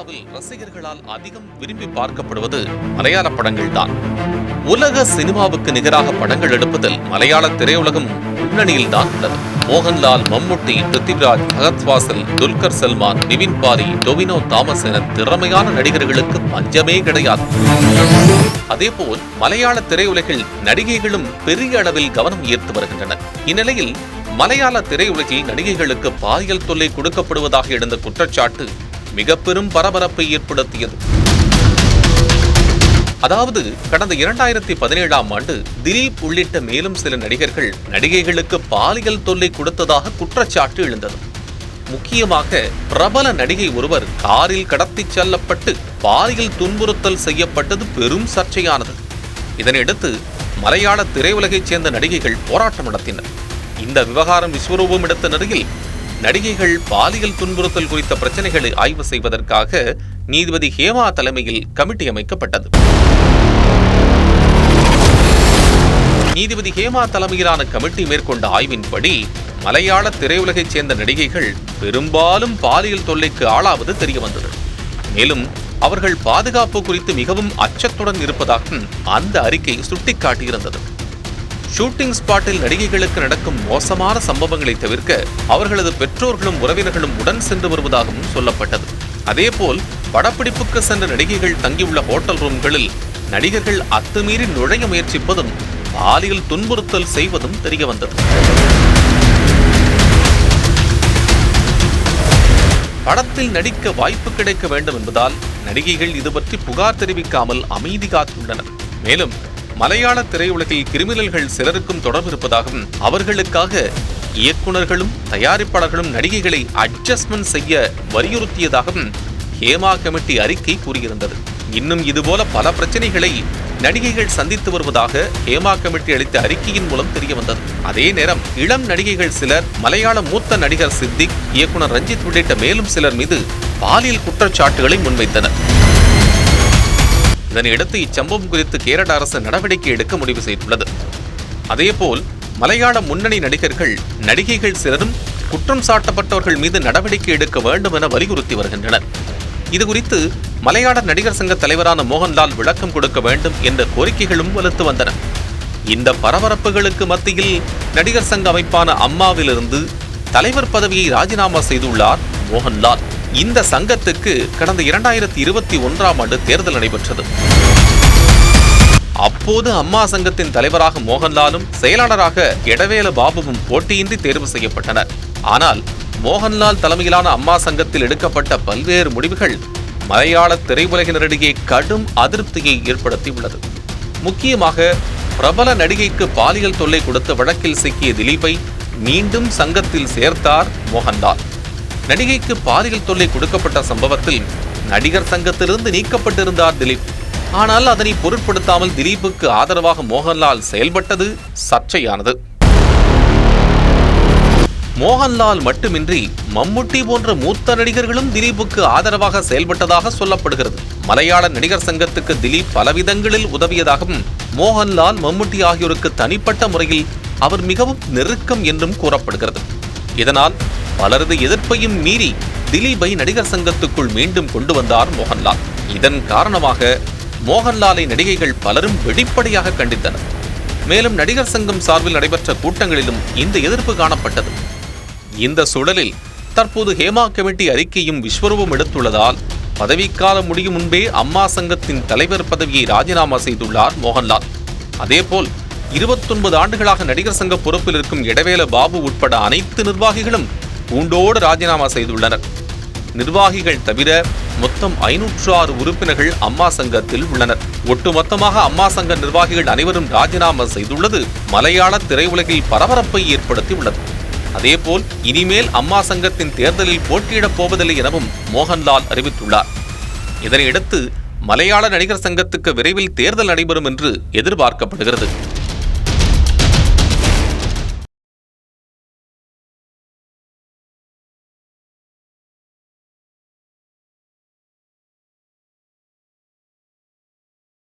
இந்தியாவில் ரசிகர்களால் அதிகம் விரும்பி பார்க்கப்படுவது மலையாள படங்கள் தான் உலக சினிமாவுக்கு நிகராக படங்கள் எடுப்பதில் மலையாள திரையுலகம் முன்னணியில் தான் உள்ளது. மோகன்லால் மம்முட்டி பிருத்திவிராஜ் பகத் வாசல் துல்கர் சல்மான் நிவின் பாரி டொவினோ தாமஸ் என திறமையான நடிகர்களுக்கு பஞ்சமே கிடையாது. அதேபோல் மலையாள திரையுலகில் நடிகைகளும் பெரிய அளவில் கவனம் ஈர்த்து வருகின்றனர். இந்நிலையில் மலையாள திரையுலகில் நடிகைகளுக்கு பாலியல் தொல்லை கொடுக்கப்படுவதாக எழுந்த குற்றச்சாட்டு மிக பெரும் பரபரப்பை ஏற்படுத்தியது. அதாவது கடந்த இரண்டாயிரத்தி பதினேழாம் ஆண்டு திலீப் உள்ளிட்ட மேலும் சில நடிகர்கள் நடிகைகளுக்கு பாலியல் தொல்லை கொடுத்ததாக குற்றச்சாட்டு எழுந்தது. முக்கியமாக பிரபல நடிகை ஒருவர் காரில் கடத்திச் செல்லப்பட்டு பாலியல் துன்புறுத்தல் செய்யப்பட்டது பெரும் சர்ச்சையானது. இதனையடுத்து மலையாள திரையுலகைச் சேர்ந்த நடிகைகள் போராட்டம் நடத்தினர். இந்த விவகாரம் விஸ்வரூபம் எடுத்த நிலையில் நடிகைகள் பாலியல் துன்புறுத்தல் குறித்த பிரச்சனைகளை ஆய்வு செய்வதற்காக நீதிபதி ஹேமா தலைமையில் கமிட்டி அமைக்கப்பட்டது. நீதிபதி ஹேமா தலைமையிலான கமிட்டி மேற்கொண்ட ஆய்வின்படி மலையாள திரையுலகைச் சேர்ந்த நடிகைகள் பெரும்பாலும் பாலியல் தொல்லைக்கு ஆளாவது தெரியவந்தது மேலும் அவர்கள் பாதுகாப்பு குறித்து மிகவும் அச்சத்துடன் இருப்பதாகவும் அந்த அறிக்கை சுட்டிக்காட்டியிருந்தது. ஷூட்டிங் ஸ்பாட்டில் நடிகைகளுக்கு நடக்கும் மோசமான சம்பவங்களை தவிர்க்க அவர்களது பெற்றோர்களும் உறவினர்களும் உடன் சென்று வருவதாகவும் சொல்லப்பட்டது. அதேபோல் படப்பிடிப்புக்கு சென்ற நடிகைகள் தங்கியுள்ள ஹோட்டல் ரூம்களில் நடிகர்கள் அத்துமீறி நுழைய முயற்சிப்பதும் பாலியல் துன்புறுத்தல் செய்வதும் தெரியவந்தது. படத்தில் நடிக்க வாய்ப்பு கிடைக்க வேண்டும் என்பதால் நடிகைகள் இது பற்றி புகார் தெரிவிக்காமல் அமைதி காத்துள்ளனர். மேலும் மலையாள திரையுலகில் கிரிமினல்கள் சிலருக்கும் தொடர்பு இருப்பதாகவும் அவர்களுக்காக இயக்குனர்களும் தயாரிப்பாளர்களும் நடிகைகளை அட்ஜஸ்ட்மெண்ட் செய்ய வலியுறுத்தியதாகவும் ஹேமா கமிட்டி அறிக்கை கூறியிருந்தது. இன்னும் இதுபோல பல பிரச்சனைகளை நடிகைகள் சந்தித்து வருவதாக ஹேமா கமிட்டி அளித்த அறிக்கையின் மூலம் தெரிய வந்தது அதே நேரம் இளம் நடிகைகள் சிலர் மலையாள மூத்த நடிகர் சித்திக் இயக்குனர் ரஞ்சித் உள்ளிட்ட மேலும் சிலர் மீது பாலியல் குற்றச்சாட்டுகளை முன்வைத்தனர். இதனையடுத்து இச்சம்பவம் குறித்து கேரள அரசு நடவடிக்கை எடுக்க முடிவு செய்துள்ளது. அதேபோல் மலையாள முன்னணி நடிகர்கள் நடிகைகள் சிலரும் குற்றம் சாட்டப்பட்டவர்கள் மீது நடவடிக்கை எடுக்க வேண்டும் என வலியுறுத்தி வருகின்றனர். இதுகுறித்து மலையாள நடிகர் சங்க தலைவரான மோகன்லால் விளக்கம் கொடுக்க வேண்டும் என்ற கோரிக்கைகளும் வலுத்து வந்தன. இந்த பரபரப்புகளுக்கு மத்தியில் நடிகர் சங்க அமைப்பான அம்மாவிலிருந்து தலைவர் பதவியை ராஜினாமா செய்துள்ளார் மோகன்லால். இந்த சங்கத்துக்கு கடந்த இரண்டாயிரத்தி இருபத்தி ஒன்றாம் ஆண்டு தேர்தல் நடைபெற்றது. அப்போது அம்மா சங்கத்தின் தலைவராக மோகன்லாலும் செயலாளராக எடவேல பாபுவும் போட்டியின்றி தேர்வு செய்யப்பட்டனர். ஆனால் மோகன்லால் தலைமையிலான அம்மா சங்கத்தில் எடுக்கப்பட்ட பல்வேறு முடிவுகள் மலையாள திரையுலகினரிடையே கடும் அதிருப்தியை ஏற்படுத்தியுள்ளது. முக்கியமாக பிரபல நடிகைக்கு பாலியல் தொல்லை கொடுத்த வழக்கில் சிக்கிய திலீப்பை மீண்டும் சங்கத்தில் சேர்த்தார் மோகன்லால். நடிகைக்கு பாலியல் தொல்லை கொடுக்கப்பட்ட சம்பவத்தில் நடிகர் சங்கத்திலிருந்து நீக்கப்பட்டிருந்தார் திலீப். ஆனால் அதனை பொருட்படுத்தாமல் திலீப்புக்கு ஆதரவாக மோகன்லால் செயல்பட்டது சர்ச்சையானது. மோகன்லால் மட்டுமின்றி மம்முட்டி போன்ற மூத்த நடிகர்களும் திலீப்புக்கு ஆதரவாக செயல்பட்டதாக சொல்லப்படுகிறது. மலையாள நடிகர் சங்கத்துக்கு திலீப் பலவிதங்களில் உதவியதாகவும் மோகன்லால் மம்முட்டி ஆகியோருக்கு தனிப்பட்ட முறையில் அவர் மிகவும் நெருக்கம் என்றும் கூறப்படுகிறது. இதனால் பலரது எதிர்ப்பையும் மீறி திலீபை நடிகர் சங்கத்துக்குள் மீண்டும் கொண்டு வந்தார் மோகன்லால். இதன் காரணமாக மோகன்லாலை நடிகைகள் பலரும் வெளிப்படையாக கண்டித்தனர். மேலும் நடிகர் சங்கம் சார்பில் நடைபெற்ற கூட்டங்களிலும் இந்த எதிர்ப்பு காணப்பட்டது. இந்த சூழலில் தற்போது ஹேமா கமிட்டி அறிக்கையும் விஸ்வரூபம் எடுத்துள்ளதால் பதவிக்காலம் முடியும் முன்பே அம்மா சங்கத்தின் தலைவர் பதவியை ராஜினாமா செய்துள்ளார் மோகன்லால். அதேபோல் இருபத்தொன்பது ஆண்டுகளாக நடிகர் சங்க பொறுப்பில் இருக்கும் எடவேல பாபு உட்பட அனைத்து நிர்வாகிகளும் பூண்டோடு ராஜினாமா செய்துள்ளனர். நிர்வாகிகள் தவிர மொத்தம் ஐநூற்று ஆறு உறுப்பினர்கள் அம்மா சங்கத்தில் உள்ளனர். ஒட்டுமொத்தமாக அம்மா சங்க நிர்வாகிகள் அனைவரும் ராஜினாமா செய்துள்ளது மலையாள திரையுலகில் பரபரப்பை ஏற்படுத்தியுள்ளது. அதேபோல் இனிமேல் அம்மா சங்கத்தின் தேர்தலில் போட்டியிடப் போவதில்லை எனவும் மோகன்லால் அறிவித்துள்ளார். இதனையடுத்து மலையாள நடிகர் சங்கத்துக்கு விரைவில் தேர்தல் நடைபெறும் என்று எதிர்பார்க்கப்படுகிறது.